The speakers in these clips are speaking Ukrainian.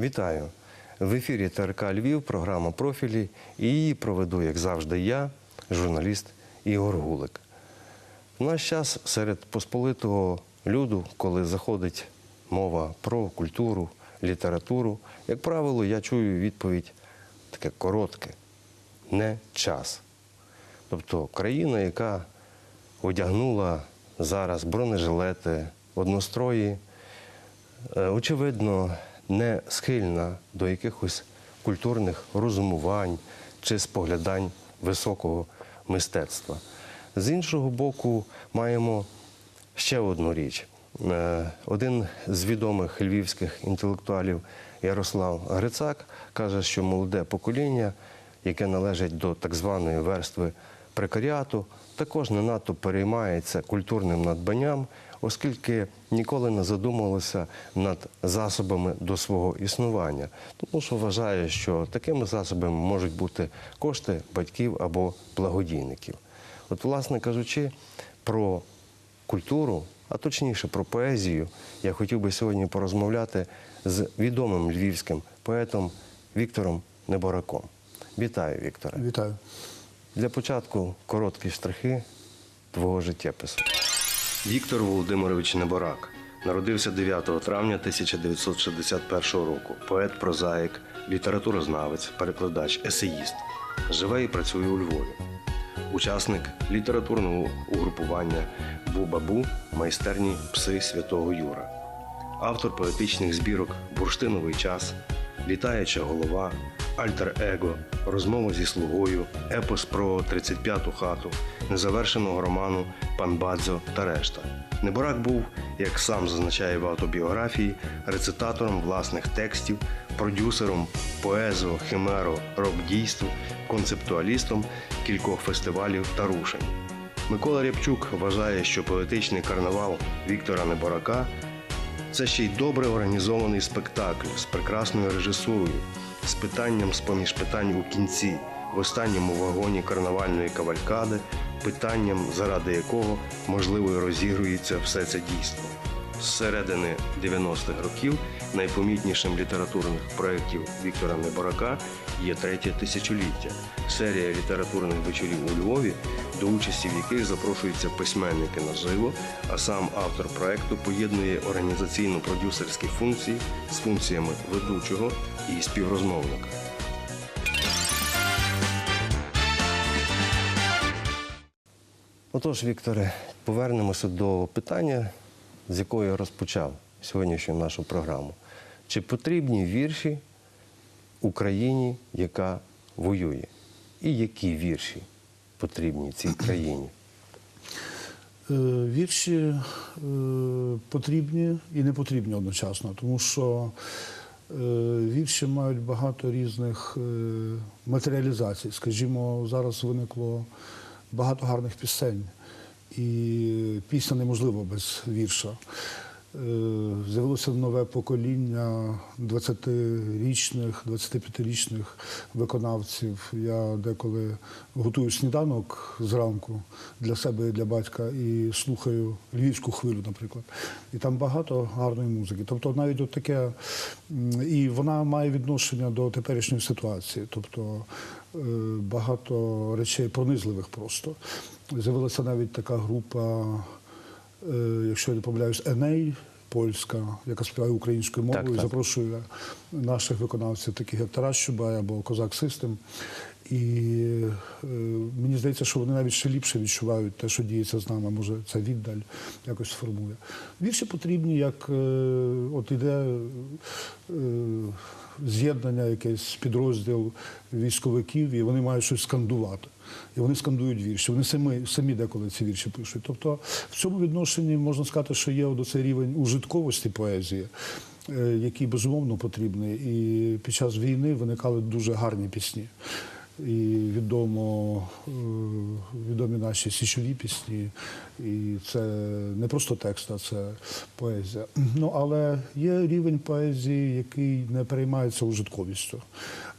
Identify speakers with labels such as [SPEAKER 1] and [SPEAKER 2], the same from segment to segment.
[SPEAKER 1] Вітаю! В ефірі ТРК Львів, програма профілі. І її проведу, як завжди, я, журналіст Ігор Гулик. В наш час серед посполитого люду, коли заходить мова про культуру, літературу, як правило, я чую відповідь таке коротке не час. Тобто країна, яка одягнула зараз бронежилети, однострої, е, очевидно, не схильна до якихось культурних розумувань чи споглядань високого мистецтва. З іншого боку, маємо ще одну річ. Е, Один з відомих львівських інтелектуалів Ярослав Грицак каже, що молоде покоління, яке належить до так званої верстви прекаріату, також не надто переймається культурним надбанням, оскільки ніколи не задумувалося над засобами до свого існування, тому що вважає, що такими засобами можуть бути кошти батьків або благодійників. От, власне кажучи, про культуру, а точніше про поезію, я хотів би сьогодні порозмовляти з відомим львівським поетом Віктором Небораком. Вітаю, Вікторе.
[SPEAKER 2] Вітаю.
[SPEAKER 1] Для початку короткі штрихи твого життєпису. Віктор Володимирович Неборак народився 9 травня 1961 року. Поет, прозаїк, літературознавець, перекладач, есеїст. Живе і працює у Львові. Учасник літературного угрупування Бу-Бабу майстерні Пси Святого Юра. Автор поетичних збірок Бурштиновий час, Літаюча голова, Альтер-Его, Розмова зі слугою, Епос про 35-ту хату, незавершеного роману Пан Бадзо та решта. Неборак був, як сам зазначає в автобіографії, рецитатором власних текстів, продюсером поезо, химеро, рок-дійств, концептуалістом кількох фестивалів та рушень. Микола Рябчук вважає, що поетичний карнавал Віктора Неборака це ще й добре організований спектакль з прекрасною режисурою, з питанням з-поміж питань у кінці, в останньому вагоні карнавальної кавалькади, питанням, заради якого можливо розігрується все це дійство. З середини 90-х років найпомітнішим літературних проєктів Віктора Неборака є третє тисячоліття, серія літературних вечорів у Львові, до участі в яких запрошуються письменники наживо, а сам автор проєкту поєднує організаційно-продюсерські функції з функціями ведучого і співрозмовника. Отож, Вікторе, повернемося до питання, з якого я розпочав сьогоднішню нашу програму. Чи потрібні вірші Україні, яка воює? І які вірші потрібні цій країні?
[SPEAKER 2] Е, Вірші е, потрібні і не потрібні одночасно, тому що е, вірші мають багато різних матеріалізацій. Скажімо, зараз виникло багато гарних пісень, і пісня неможлива без вірша. Е, З'явилося нове покоління 20-річних, 25-річних виконавців. Я деколи готую сніданок зранку для себе і для батька і слухаю львівську хвилю, наприклад. І там багато гарної музики. Тобто навіть от таке, і вона має відношення до теперішньої ситуації. Тобто е, багато речей пронизливих просто. З'явилася навіть така група якщо я не помиляюсь, Еней польська, яка співає українською мовою,
[SPEAKER 1] Так, так.
[SPEAKER 2] запрошує наших виконавців, таких як Тарас Чубай або Козак Систем. І е, мені здається, що вони навіть ще ліпше відчувають те, що діється з нами. Може, ця віддаль якось формує. Вірші потрібні, як е, от іде е, з'єднання, якийсь підрозділ військовиків, і вони мають щось скандувати. І вони скандують вірші. Вони самі, самі деколи ці вірші пишуть. Тобто в цьому відношенні можна сказати, що є от цей рівень ужитковості поезії, е, який безумовно потрібний. І під час війни виникали дуже гарні пісні. І відомо, е, відомі наші січові пісні. І це не просто текст, а це поезія. Ну, але є рівень поезії, який не переймається ужитковістю,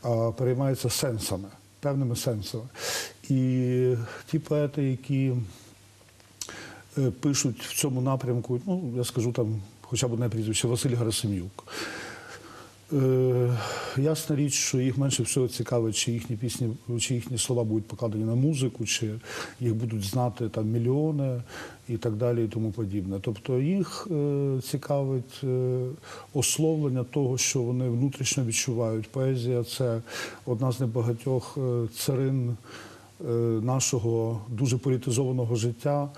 [SPEAKER 2] а переймається сенсами, певними сенсами. І ті поети, які е, пишуть в цьому напрямку, ну, я скажу там хоча б одне прізвище Василь Герасим'юк. Е, ясна річ, що їх менше всього цікавить, чи їхні пісні, чи їхні слова будуть покладені на музику, чи їх будуть знати там мільйони і так далі, і тому подібне. Тобто їх е, цікавить е, ословлення того, що вони внутрішньо відчувають. Поезія це одна з небагатьох е, царин нашого дуже політизованого життя,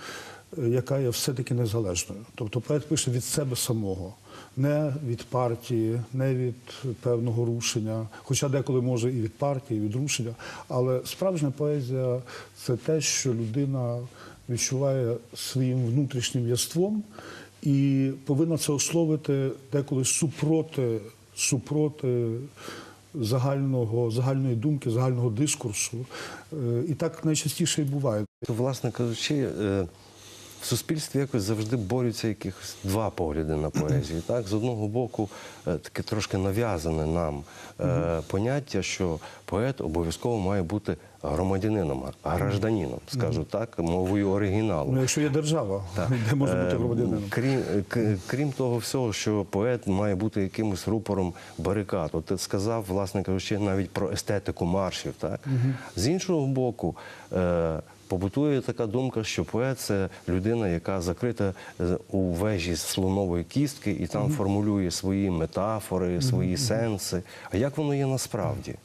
[SPEAKER 2] е, яка є все-таки незалежною. Тобто поет пише від себе самого, не від партії, не від певного рушення, хоча деколи може і від партії, і від рушення. Але справжня поезія це те, що людина відчуває своїм внутрішнім яством і повинна це ословити деколи супроти, супроти загального, загальної думки, загального дискурсу. Е, І так найчастіше і буває.
[SPEAKER 1] Власне кажучи, е, в суспільстві якось завжди борються якихось два погляди на поезію. Так? З одного боку, е, таке трошки нав'язане нам е, поняття, що поет обов'язково має бути громадянином, гражданином, скажу так, мовою оригіналу.
[SPEAKER 2] Ну, якщо є держава, де можна бути
[SPEAKER 1] Е,
[SPEAKER 2] громадянином.
[SPEAKER 1] Крім, крім того всього, що поет має бути якимось рупором барикад. От ти сказав, власне кажучи, навіть про естетику маршів. Так? З іншого боку, е, побутує така думка, що поет це людина, яка закрита е, у вежі слонової кістки і там формулює свої метафори, свої сенси. А як воно є насправді?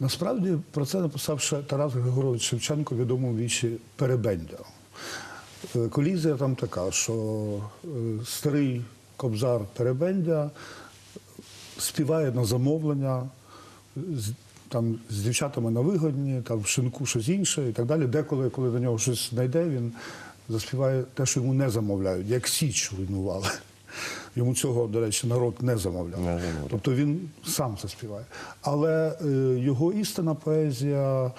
[SPEAKER 2] Насправді про це написав ще Тарас Григорович Шевченко, в відомому вічі Перебендя. Е, Колізія там така, що е, старий кобзар Перебендя співає на замовлення там, з дівчатами на вигодні, там в шинку щось інше і так далі. Деколи, коли до нього щось знайде, він заспіває те, що йому не замовляють, як Січ руйнували. Йому цього, до речі, народ не замовляв.
[SPEAKER 1] Не замовляв.
[SPEAKER 2] Тобто він сам це співає. Але е, його істинна поезія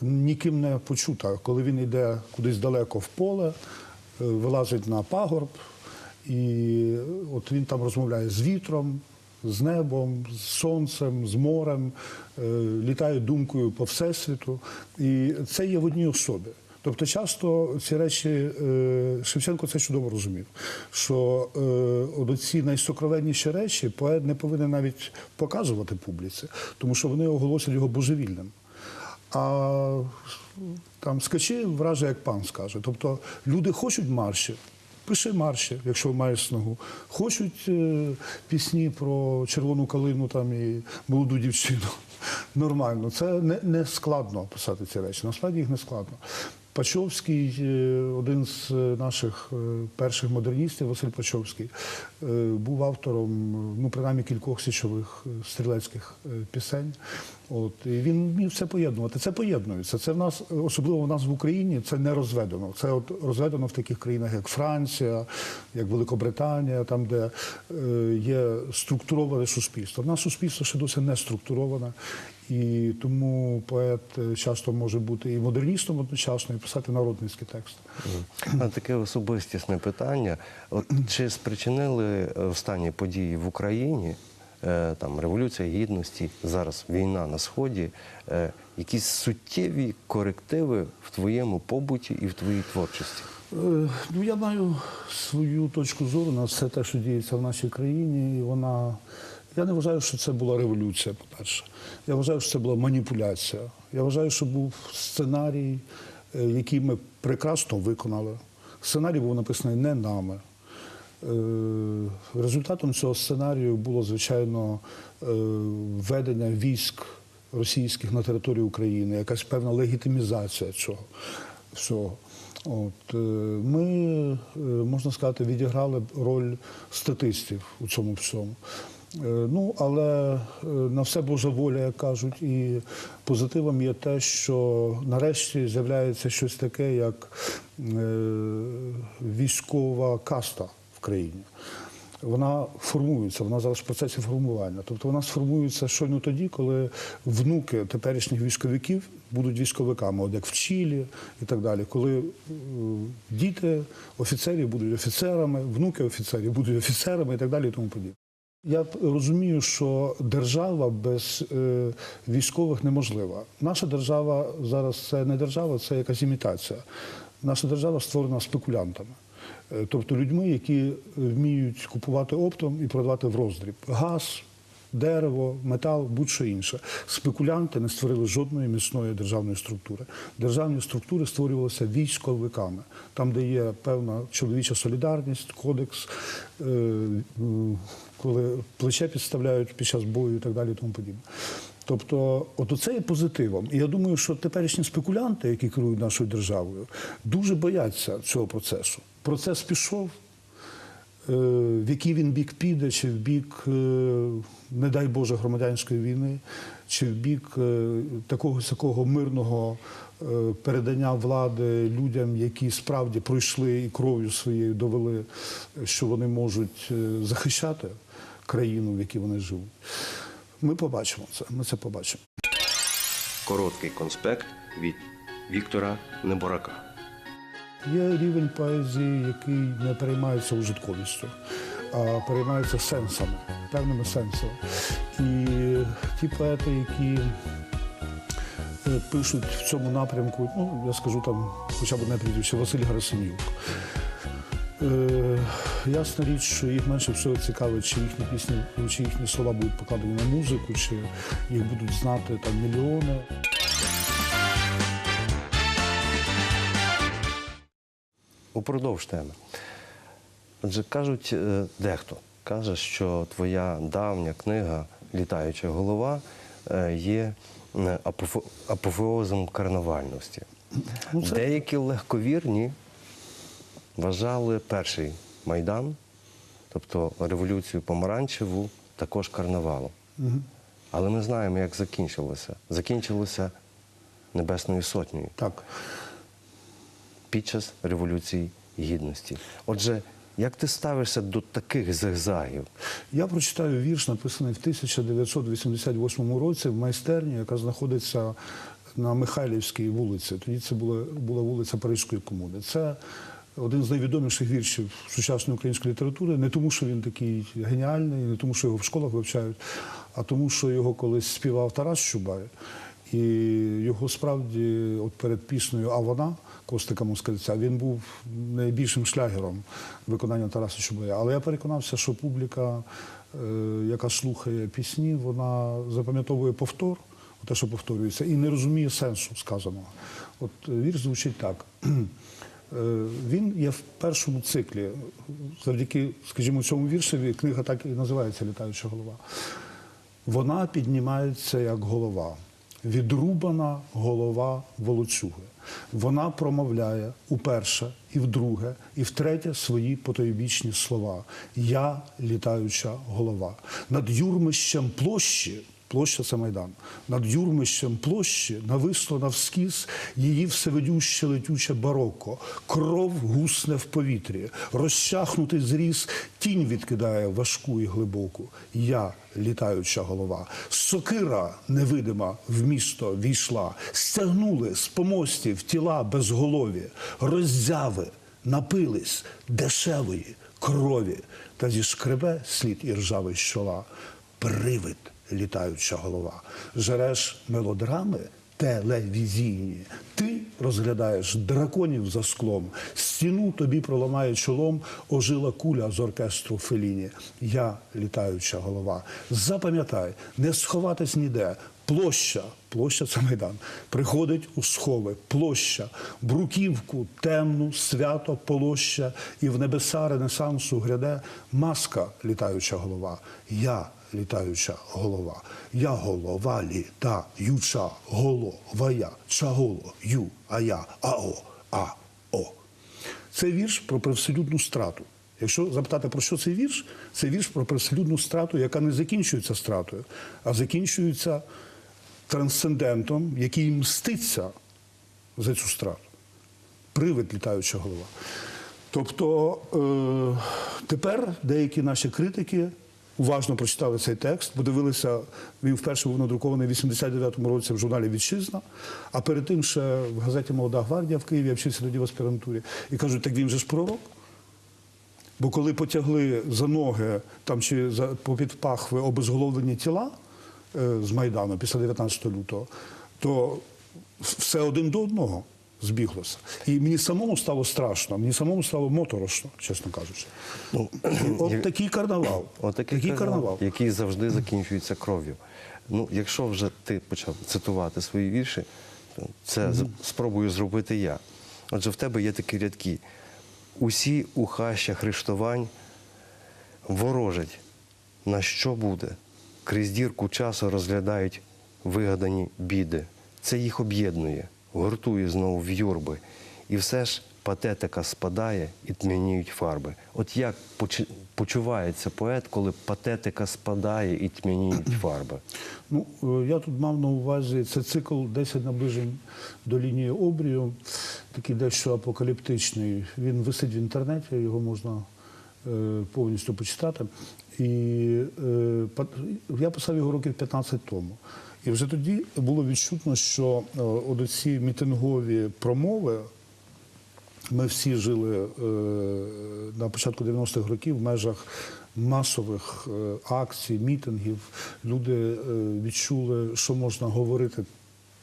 [SPEAKER 2] ніким не почута. Коли він йде кудись далеко в поле, е, вилазить на пагорб, і от він там розмовляє з вітром, з небом, з сонцем, з морем, е, літає думкою по всесвіту. І це є в одній особі. Тобто часто ці речі е, Шевченко це чудово розумів, що е, от ці найсокровенніші речі поет не повинен навіть показувати публіці, тому що вони оголосять його божевільним. А там скачи враже, як пан скаже. Тобто люди хочуть марші, пиши марші, якщо маєш снагу. Хочуть е, пісні про червону калину там і молоду дівчину. Нормально. Це не, не складно писати ці речі. Насправді їх не складно. Пачовський, е, один з наших е, перших модерністів, Василь Пачовський, е, був автором, ну, принаймні кількох січових е, стрілецьких е, пісень. От, і він вмів все поєднувати. Це поєднується. Це в нас, особливо в нас в Україні, це не розведено. Це от розведено в таких країнах, як Франція, як Великобританія, там, де е, є структуроване суспільство. В нас суспільство ще досі не структуроване. І тому поет часто може бути і модерністом одночасно, і писати народницькі тексти.
[SPEAKER 1] А таке особистісне питання. От чи спричинили е, останні події в Україні, е, там революція гідності, зараз війна на сході, е, якісь суттєві корективи в твоєму побуті і в твоїй творчості?
[SPEAKER 2] Ну, я маю свою точку зору на все те, що діється в нашій країні, і вона. Я не вважаю, що це була революція, по-перше. Я вважаю, що це була маніпуляція. Я вважаю, що був сценарій, е, який ми прекрасно виконали. Сценарій був написаний не нами. Е, Результатом цього сценарію було, звичайно, е, введення військ російських на територію України, якась певна легітимізація цього всього. От, ми, можна сказати, відіграли роль статистів у цьому всьому. Е, Ну, але е, на все Божа воля, як кажуть, і позитивом є те, що нарешті з'являється щось таке, як е, військова каста в країні. Вона формується, вона зараз в процесі формування. Тобто вона сформується щойно тоді, коли внуки теперішніх військовиків будуть військовиками, от як в Чилі і так далі. Коли діти офіцерів будуть офіцерами, внуки офіцерів будуть офіцерами і так далі, і тому подібне. Я розумію, що держава без е, військових неможлива. Наша держава зараз це не держава, це якась імітація. Наша держава створена спекулянтами. Е, Тобто людьми, які вміють купувати оптом і продавати в роздріб. Газ, дерево, метал, будь-що інше. Спекулянти не створили жодної міцної державної структури. Державні структури створювалися військовиками, там, де є певна чоловіча солідарність, кодекс, е, коли плече підставляють під час бою і так далі, і тому подібне. Тобто, от оце є позитивом. І я думаю, що теперішні спекулянти, які керують нашою державою, дуже бояться цього процесу. Процес пішов. Е, в який він бік піде, чи в бік, е, не дай Боже, громадянської війни, чи в бік е, такого такого мирного передання влади людям, які справді пройшли і кров'ю своєю довели, що вони можуть захищати країну, в якій вони живуть. Ми побачимо це. Ми це побачимо.
[SPEAKER 1] Короткий конспект від Віктора Неборака.
[SPEAKER 2] Є рівень поезії, який не переймається ужитковістю, а переймається сенсами, певними сенсами. І ті поети, які е, пишуть в цьому напрямку, ну я скажу там хоча б одне прізвище Василь Герасим'юк. Е, ясна річ, що їх менше всього цікавить, чи їхні пісні, чи їхні слова будуть покладені на музику, чи їх будуть знати там мільйони.
[SPEAKER 1] Упродовж теми. Отже, кажуть, е, дехто каже, що твоя давня книга Літаюча голова е, є е, апофеозом карнавальності.
[SPEAKER 2] Ну,
[SPEAKER 1] Деякі легковірні вважали перший майдан, тобто революцію помаранчеву, також карнавалом. Але ми знаємо, як закінчилося. Закінчилося Небесною сотнею
[SPEAKER 2] Так.
[SPEAKER 1] Під час Революції Гідності. Отже, як ти ставишся до таких зигзагів?
[SPEAKER 2] Я прочитаю вірш, написаний в 1988 році в майстерні, яка знаходиться на Михайлівській вулиці. Тоді це була, була вулиця Паризької комуни. Це один з найвідоміших віршів сучасної української літератури, не тому, що він такий геніальний, не тому, що його в школах вивчають, а тому, що його колись співав Тарас Чубай. І його справді, от перед піснею А вона Костика Москальця, він був найбільшим шлягером виконання Тараса Чубая. Але я переконався, що публіка, е, яка слухає пісні, вона запам'ятовує повтор, те, що повторюється, і не розуміє сенсу сказаного. От е, вірш звучить так. Е, Він є в першому циклі. Завдяки, скажімо, цьому віршеві книга так і називається Літаюча голова. Вона піднімається як голова, відрубана голова волоцюги. Вона промовляє уперше, і вдруге, і втретє свої потойбічні слова. Я літаюча голова. Над юрмищем площі. Площа це майдан. Над юрмищем площі нависло навскіз її всевидюще летюче бароко. Кров гусне в повітрі, розчахнутий зріз, тінь відкидає важку і глибоку. Я літаюча голова. Сокира невидима в місто війшла, стягнули з помостів тіла безголові, роззяви, напились дешевої крові, та зішкребе слід і ржавий з чола. Привид літаюча голова. Жереш мелодрами телевізійні. Ти розглядаєш драконів за склом. Стіну тобі проламає чолом ожила куля з оркестру Феліні. Я літаюча голова. Запам'ятай, не сховатись ніде. Площа, площа це майдан, приходить у схови, площа, бруківку, темну, свято, полоща, і в небеса Ренесансу гряде маска літаюча голова. Я літаюча голова. Я голова літаюча голова. Я чаголо, ю, а я, ао, а, о. Це вірш про привселюдну страту. Якщо запитати, про що цей вірш, це вірш про привселюдну страту, яка не закінчується стратою, а закінчується трансцендентом, який мститься за цю страту. Привид літаюча голова. Тобто е, тепер деякі наші критики уважно прочитали цей текст, подивилися, він вперше був надрукований в 89-му році в журналі Вітчизна, а перед тим ще в газеті Молода гвардія в Києві я вчився тоді в аспірантурі. І кажуть, так він же ж пророк. Бо коли потягли за ноги там чи за попід пахви обезголовлені тіла е, з Майдану після 19 лютого, то все один до одного. Збіглося. І мені самому стало страшно, мені самому стало моторошно, чесно кажучи.
[SPEAKER 1] Ну,
[SPEAKER 2] От такий карнавал.
[SPEAKER 1] Отакий
[SPEAKER 2] такий карнавал.
[SPEAKER 1] який завжди закінчується кров'ю. Ну, якщо вже ти почав цитувати свої вірші, то це з- спробую зробити я. Отже, в тебе є такі рядки. Усі у хащах рештувань ворожать, на що буде? Крізь дірку часу розглядають вигадані біди. Це їх об'єднує, гуртує знову в юрби. І все ж патетика спадає і тьмяніють фарби. От як почувається поет, коли патетика спадає і тьмяніють фарби?
[SPEAKER 2] Ну, е, я тут мав на увазі це цикл 10 наближень до лінії обрію, такий дещо апокаліптичний. Він висить в інтернеті, його можна е, повністю почитати. І е, я писав його років 15 тому. І вже тоді було відчутно, що е, от ці мітингові промови. Ми всі жили е, на початку 90-х років в межах масових е, акцій, мітингів. Люди відчули, що можна говорити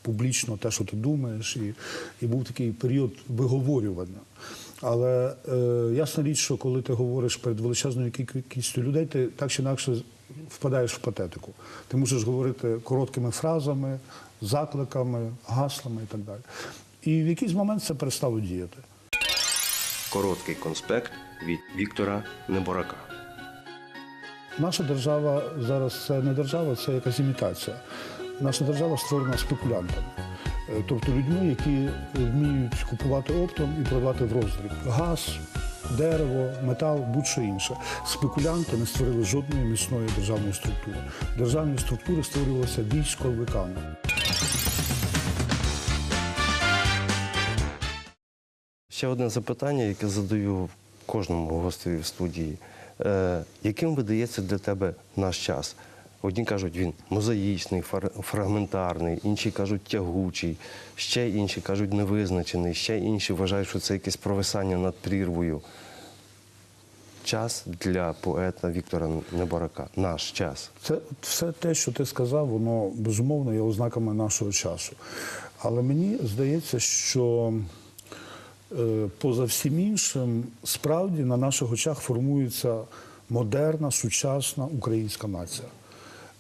[SPEAKER 2] публічно, те, що ти думаєш, і, і був такий період виговорювання. Але е, ясна річ, що коли ти говориш перед величезною кількістю людей, ти так чи інакше впадаєш в патетику. Ти мусиш говорити короткими фразами, закликами, гаслами і так далі. І в якийсь момент це перестало діяти.
[SPEAKER 1] Короткий конспект від Віктора Неборака.
[SPEAKER 2] Наша держава зараз це не держава, це якась імітація. Наша держава створена спекулянтами, Е, тобто людьми, які вміють купувати оптом і продавати в роздріб. Газ, дерево, метал, будь-що інше. Спекулянти не створили жодної міцної державної структури. Державні структури створювалися військовиками.
[SPEAKER 1] Ще одне запитання, яке задаю кожному гостеві в студії. Е, яким видається для тебе наш час? Одні кажуть, він мозаїчний, фрагментарний, інші кажуть тягучий, ще інші кажуть невизначений, ще інші вважають, що це якесь провисання над прірвою. Час для поета Віктора Неборака. Наш час.
[SPEAKER 2] Це все те, що ти сказав, воно безумовно є ознаками нашого часу. Але мені здається, що е, поза всім іншим, справді на наших очах формується модерна, сучасна українська нація.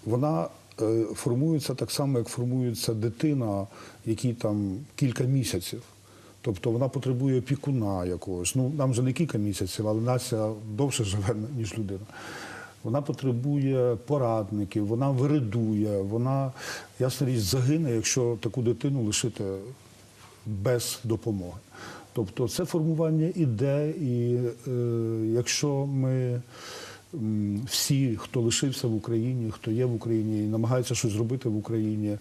[SPEAKER 2] Вона е, формується так само, як формується дитина, якій там кілька місяців. Тобто вона потребує опікуна якогось. Ну, нам вже не кілька місяців, але нація довше живе, ніж людина. Вона потребує порадників, вона виридує, вона, ясна річ, загине, якщо таку дитину лишити без допомоги. Тобто це формування ідей, і е, якщо ми всі, хто лишився в Україні, хто є в Україні і намагається щось зробити в Україні,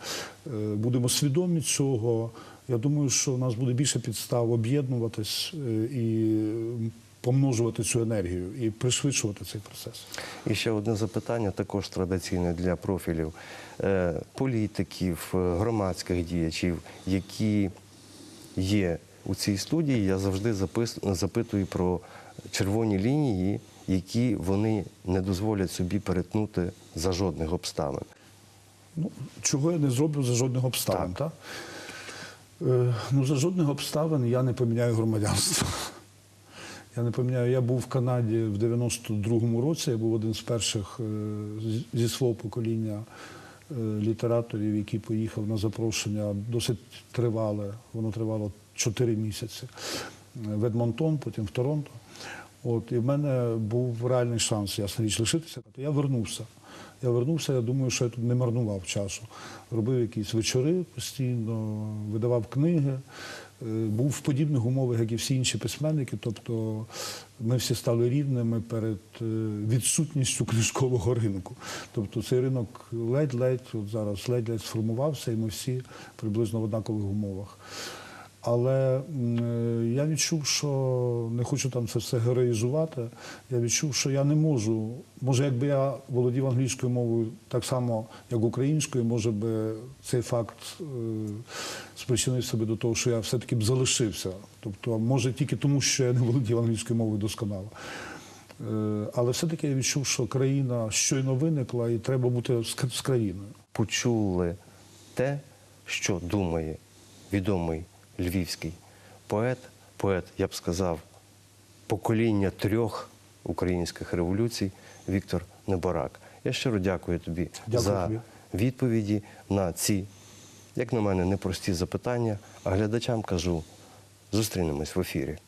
[SPEAKER 2] е, будемо свідомі цього. Я думаю, що у нас буде більше підстав об'єднуватись е, і помножувати цю енергію і пришвидшувати цей процес.
[SPEAKER 1] І ще одне запитання, також традиційне для профілів е, політиків, громадських діячів, які є у цій студії. Я завжди запитую про червоні лінії, які вони не дозволять собі перетнути за жодних обставин.
[SPEAKER 2] Ну, чого я не зроблю за жодних обставин, так? Е, ну, за жодних обставин я не поміняю громадянство. Я не поміняю. Я був в Канаді в 92-му році. Я був один з перших е, зі свого покоління е, літераторів, який поїхав на запрошення досить тривале. Воно тривало 4 місяці. Е, В Едмонтон, потім в Торонто. От, і в мене був реальний шанс, ясна річ, лишитися. То Я вернувся. Я вернувся, я думаю, що я тут не марнував часу. Робив якісь вечори постійно, видавав книги. Е, Був в подібних умовах, як і всі інші письменники. Тобто ми всі стали рівними перед е, відсутністю книжкового ринку. Тобто цей ринок ледь-ледь, от зараз ледь-ледь сформувався, і ми всі приблизно в однакових умовах. Але е, я відчув, що не хочу там це все героїзувати. Я відчув, що я не можу. Може, якби я володів англійською мовою так само, як українською, може би цей факт е, спричинив себе до того, що я все-таки б залишився. Тобто, може, тільки тому, що я не володів англійською мовою досконало. Е, Але все-таки я відчув, що країна щойно виникла, і треба бути з з країною.
[SPEAKER 1] Почули те, що думає відомий львівський поет, поет, я б сказав, покоління трьох українських революцій Віктор Неборак. Я щиро дякую тобі
[SPEAKER 2] Дякую
[SPEAKER 1] за
[SPEAKER 2] тобі.
[SPEAKER 1] відповіді на ці, як на мене, непрості запитання. А глядачам кажу, зустрінемось в ефірі.